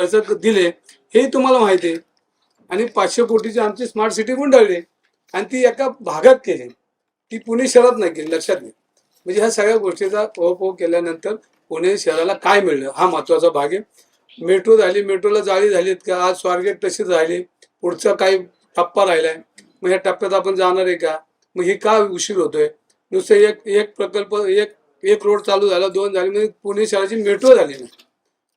कर्ज दिले हे तुम्हाला माहिती आहे. आणि पाचशे कोटीची आमची स्मार्ट सिटी गुंडाळली. आणि ती एका भागात केली. ती पुणे शहरात नाही केली लक्षात घे म्हणजे ह्या सगळ्या गोष्टीचा ओहपोह केल्यानंतर पुणे शहराला काय मिळलं? हा महत्त्वाचा भाग आहे. मेट्रो झाली मेट्रोला जाळी झालीत का? आज स्वारगेट तशीच राहिली. पुढचा काही टप्पा राहिलाय. मग ह्या टप्प्यात आपण जाणार आहे का? मग हे का उशीर होतोय? नुसतं एक एक प्रकल्प एक एक रोड चालू झाला दोन झाली म्हणजे पुणे शहराची मेट्रो झाली नाही.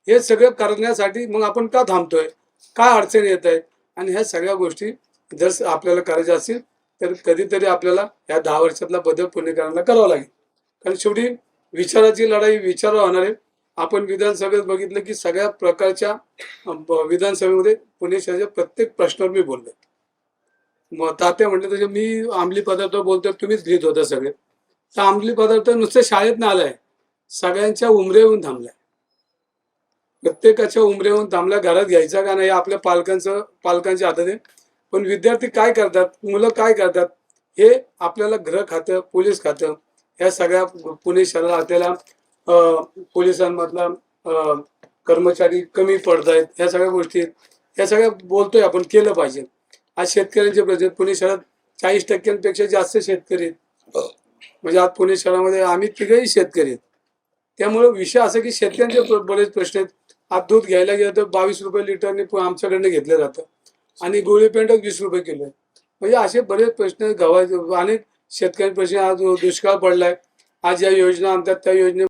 हे सगळं करण्यासाठी मग आपण का थांबतोय? काय अडचणी येत आहेत आणि ह्या सगळ्या गोष्टी जर आपल्याला करायच्या असतील तर कधीतरी आपल्याला या दहा वर्षातला बदल पुणेकरांना करावा लागेल. कारण शेवटी विचाराची लढाई विचार होणार आहे. आपण विधानसभेत बघितलं की सगळ्या प्रकारच्या विधानसभेमध्ये पुणे शहराच्या प्रत्येक प्रश्नावर मी बोललो. मग तात्या म्हटलं तसे मी आंबली पदार्थ बोलतोय तुम्हीच लिहित होता सगळे. तर आंबली पदार्थ नुसतं शाळेत ना आलाय. सगळ्यांच्या उमरे येऊन थांबलाय. प्रत्येकाच्या उमरे येऊन थांबल्या घरात घ्यायचा का नाही हे आपल्या पालकांचं पालकांच्या हातात आहे. पण विद्यार्थी काय करतात? मुलं काय करतात? हे आपल्याला गृह खातं पोलीस खातं ह्या सगळ्या पुणे शहरात आपल्याला पोलिसांमधला कर्मचारी कमी पडत आहेत ह्या सगळ्या गोष्टी. ह्या सगळ्या बोलतोय आपण केलं पाहिजे. आज शेतकऱ्यांचे प्रश्न. पुणे शहरात चाळीस टक्क्यांपेक्षा जास्त शेतकरी आहेत. म्हणजे आज पुणे शहरामध्ये आम्ही तिघही शेतकरी आहेत. त्यामुळे विषय असा की शेतकऱ्यांचे बरेच प्रश्न आहेत. आज दूध घ्यायला गेलं तर बावीस रुपये लिटरने आमच्याकडनं घेतलं जातं. आणि गोळी पेंटच वीस रुपये किलो आहे. म्हणजे असे बरेच प्रश्न गव्हा अनेक शेतकरी प्रश्न आज दुष्काळ पडलाय. आज या योजना आणतात त्या योजने